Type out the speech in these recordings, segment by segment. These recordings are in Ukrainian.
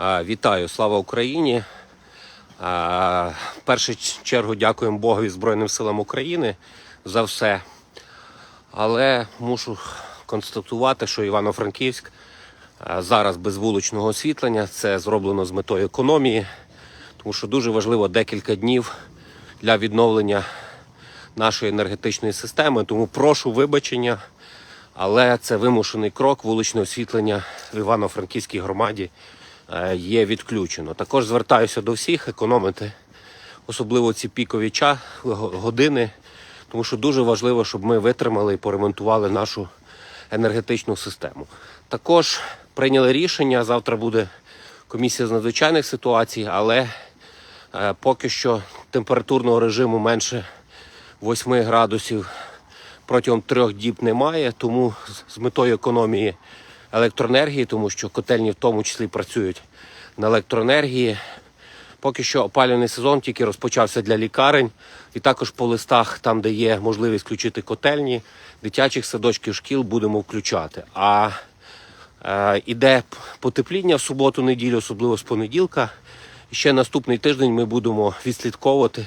Вітаю, слава Україні. В першу чергу дякуємо Богові Збройним силам України за все. Але мушу констатувати, що Івано-Франківськ зараз без вуличного освітлення. Це зроблено з метою економії, тому що дуже важливо декілька днів для відновлення нашої енергетичної системи. Тому прошу вибачення, але це вимушений крок. Вуличне освітлення в Івано-Франківській громаді є відключено. Також звертаюся до всіх економити, особливо ці пікові ча, години, тому що дуже важливо, щоб ми витримали і поремонтували нашу енергетичну систему. Також прийняли рішення. Завтра буде комісія з надзвичайних ситуацій, але е, поки що температурного режиму менше 8 градусів протягом трьох діб немає, тому з метою економії електроенергії, тому що котельні в тому числі працюють на електроенергії. Поки що опалювальний сезон тільки розпочався для лікарень, і також по листах, там, де є можливість включити котельні, дитячих садочків, шкіл будемо включати. А е, іде потепління в суботу, неділю, особливо з понеділка. І ще наступний тиждень ми будемо відслідковувати,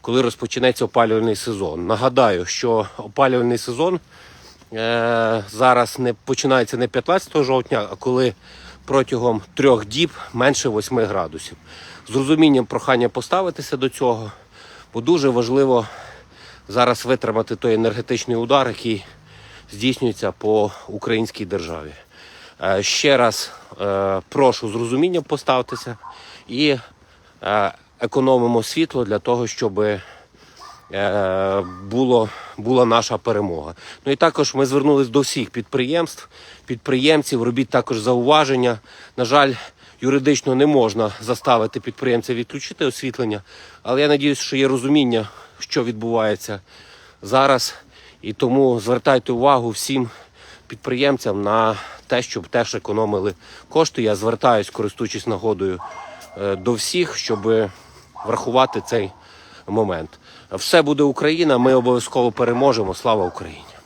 коли розпочнеться опалювальний сезон. Нагадаю, що опалювальний сезон зараз не починається не 15 жовтня, а коли протягом трьох діб менше 8 градусів. З розумінням прохання поставитися до цього, бо дуже важливо зараз витримати той енергетичний удар, який здійснюється по українській державі. Е, Ще раз е, прошу з розумінням поставитися і е, економимо світло для того, щоб е, було, була наша перемога. Ну і також ми звернулись до всіх підприємств, підприємців, робіть також зауваження. На жаль, юридично не можна заставити підприємця відключити освітлення, але я надіюсь, що є розуміння, що відбувається зараз. І тому звертайте увагу всім підприємцям на те, щоб теж економили кошти. Я звертаюсь, користуючись нагодою е, до всіх, щоб врахувати цей момент. Все буде Україна. Ми обов'язково переможемо. Слава Україні!